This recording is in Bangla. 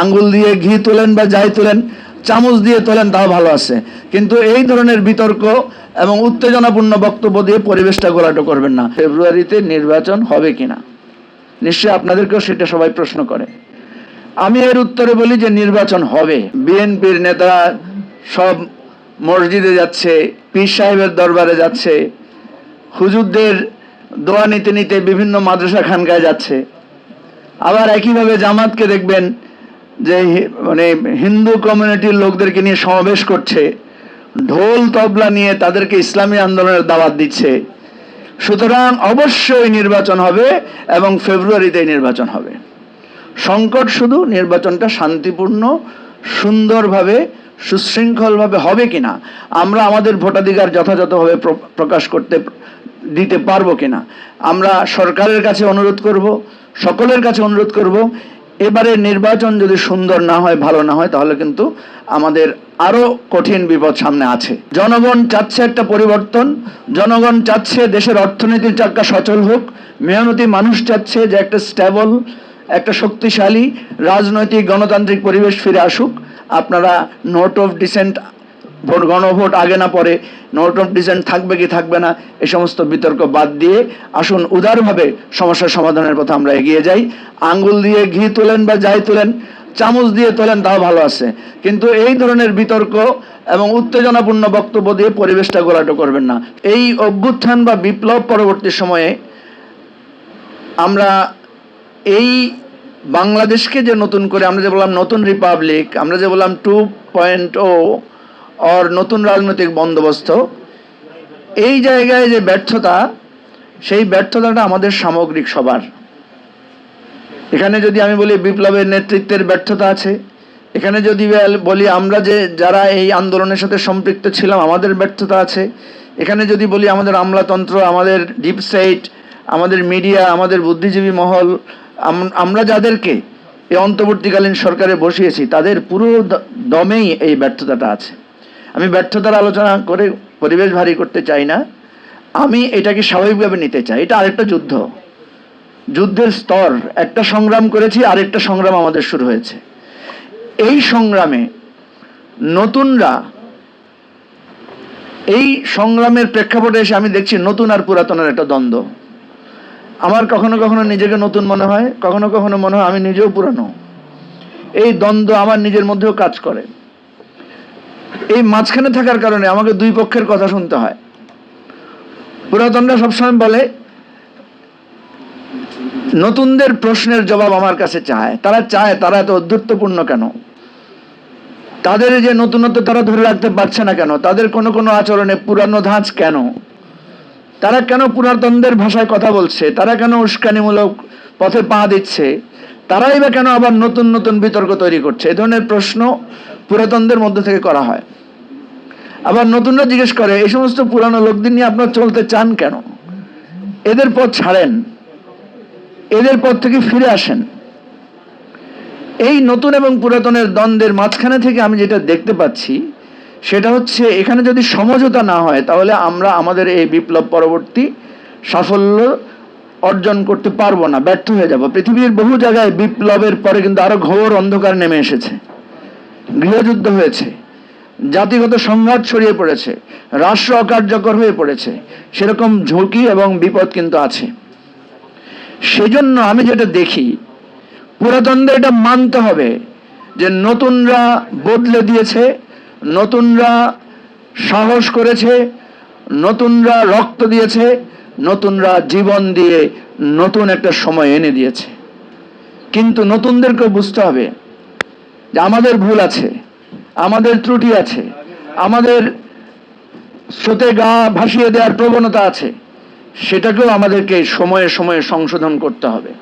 আঙ্গুল দিয়ে ঘি তোলেন বা যাই তোলেন, চামচ দিয়ে তোলেন, তাও ভালো আছে। কিন্তু এই ধরনের বিতর্ক এবং উত্তেজনাপূর্ণ বক্তব্য দিয়ে পরিবেশটা গোলাটো করবেন না। ফেব্রুয়ারিতে নির্বাচন হবে কিনা? নিশ্চয়ই আপনাদেরকেও সেটা সবাই প্রশ্ন করে। আমি এর উত্তরে বলি যে নির্বাচন হবে। বিএনপির নেতারা সব মসজিদে যাচ্ছে, পীর সাহেবের দরবারে যাচ্ছে, হুজুরদের দোয়া নিতে নিতে বিভিন্ন মাদ্রাসা খানকায় যাচ্ছে। আবার একইভাবে জামাতকে দেখবেন যে মানে হিন্দু কমিউনিটির লোকদেরকে নিয়ে সমাবেশ করছে, ঢোল তবলা নিয়ে তাদেরকে ইসলামী আন্দোলনের দাওয়াত দিচ্ছে। সুতরাং অবশ্যই নির্বাচন হবে এবং ফেব্রুয়ারিতেই নির্বাচন হবে। সংকট শুধু নির্বাচনটা শান্তিপূর্ণ, সুন্দরভাবে, সুশৃঙ্খলভাবে হবে কিনা, আমরা আমাদের ভোটাধিকার যথাযথভাবে প্রকাশ করতে, দিতে পারব কিনা, আমরা সরকারের কাছে অনুরোধ করব, সকলের কাছে অনুরোধ করব এবারে নির্বাচন যদি সুন্দর না হয়, ভালো না হয়, তাহলে কিন্তু আমাদের আরও কঠিন বিপদ সামনে আছে। জনগণ চাচ্ছে একটা পরিবর্তন। জনগণ চাচ্ছে দেশের অর্থনীতির চাকা সচল হোক। মেহনতি মানুষ চাচ্ছে যে একটা স্ট্যাবল একটা শক্তিশালী রাজনৈতিক গণতান্ত্রিক পরিবেশ ফিরে আসুক। আপনারা নোট অফ ডিসেন্ট ভোট গণভোট আগে না পরে নোট অফ ডিসেন্ট থাকবে কি থাকবে না এই সমস্ত বিতর্ক বাদ দিয়ে আসুন উদারভাবে সমস্যার সমাধানের পথে আমরা এগিয়ে যাই। আঙ্গুল দিয়ে ঘি তোলেন বা যাই তোলেন, চামচ দিয়ে তোলেন, তাও ভালো আছে। কিন্তু এই ধরনের বিতর্ক এবং উত্তেজনাপূর্ণ বক্তব্য দিয়ে পরিবেশটা গোলাটো করবেন না। এই অভ্যুত্থান বা বিপ্লব পরবর্তী সময়ে আমরা এই বাংলাদেশকে যে নতুন করে, আমরা যে বললাম নতুন রিপাবলিক, আমরা যে বললাম টু পয়েন্ট ও অর নতুন রাজনৈতিক বন্দোবস্ত। এই জায়গায় যে ব্যর্থতা, সেই ব্যর্থতাটা আমাদের সামগ্রিক সবার। এখানে যদি আমি বলি বিপ্লবের নেতৃত্বের ব্যর্থতা আছে, এখানে যদি বল- আমরা যে, যারা এই আন্দোলনের সাথে সম্পৃক্ত ছিলাম, আমাদের ব্যর্থতা আছে। এখানে যদি বলি আমাদের আমলাতন্ত্র, আমাদের ডিপ সাইট আমাদের মিডিয়া আমাদের বুদ্ধিজীবী মহল আমরা যাদেরকে এই অন্তর্বর্তীকালীন সরকারে বসিয়েছি, তাদের পুরো দমেই এই ব্যর্থতাটা আছে। আমি ব্যর্থতার আলোচনা করে পরিবেশ ভারী করতে চাই না। আমি এটাকে স্বাভাবিকভাবে নিতে চাই। এটা আরেকটা যুদ্ধ। যুদ্ধের স্তর। একটা সংগ্রাম করেছি, আরেকটা সংগ্রাম আমাদের শুরু হয়েছে। এই সংগ্রামে নতুনরা, এই সংগ্রামের প্রেক্ষাপটে এসে আমি দেখছি নতুন আর পুরাতনের একটা দ্বন্দ্ব। আমার কখনো কখনো নিজেকে নতুন মনে হয়, কখনো কখনো মনে হয় আমি নিজেও পুরানো। এই দ্বন্দ্ব আমার নিজের মধ্যেও কাজ করে। এই মাঝখানে থাকার কারণে আমাকে দুই পক্ষের কথা শুনতে হয়। পুরাতনরা সবসময় বলে, নতুনদের প্রশ্নের জবাব আমার কাছে চায়। তারা চায়, তারা এত অধ্যত্বপূর্ণ কেন? তাদের যে নতুনত্ব তারা ধরে রাখতে পারছে না কেন? তাদের কোনো কোনো আচরণে পুরানো ধাঁচ কেন? তারা কেন পুরাতনদের ভাষায় কথা বলছে? তারা কেন উস্কানিমূলক পথে পা দিচ্ছে? তারাই বা কেন আবার নতুন নতুন বিতর্ক তৈরি করছে? এ ধরনের প্রশ্ন পুরাতনদের মধ্যে থেকে করা হয়। আবার নতুনরা জিজ্ঞেস করে, এই সমস্ত পুরানো লোকদের নিয়ে আপনার চলতে চান কেন? এদের পথ ছাড়েন। এদের পথ থেকে ফিরে আসেন। এই নতুন এবং পুরাতনের দ্বন্দ্বের মাঝখানে থেকে আমি যেটা দেখতে পাচ্ছি, সেটা হচ্ছে এখানে যদি সমঝোতা না হয়, তাহলে আমরা আমাদের এই বিপ্লব পরবর্তী সাফল্য অর্জন করতে পারব না, ব্যর্থ হয়ে যাব। পৃথিবীর বহু জায়গায় বিপ্লবের পরে কিন্তু আরও ঘোর অন্ধকার নেমে এসেছে। গৃহযুদ্ধ হয়েছে, জাতিগত সংঘাত ছড়িয়ে পড়েছে, রাষ্ট্র অকার্যকর হয়ে পড়েছে, সেরকম ঝুঁকি এবং বিপদ কিন্তু আছে। সেজন্য আমি যেটা দেখি, পুরাতনদের এটা মানতে হবে যে নতুনরা বদলে দিয়েছে, নতুনরা সাহস করেছে, নতুনরা রক্ত দিয়েছে, নতুনরা জীবন দিয়ে নতুন একটা সময় এনে দিয়েছে। কিন্তু নতুনদেরকে বুঝতে হবে যে আমাদের ভুল আছে, আমাদের ত্রুটি আছে, আমাদের স্রোতে গা ভাসিয়ে দেওয়ার প্রবণতা আছে, সেটাকেও আমাদেরকে সময়ে সময়ে সংশোধন করতে হবে।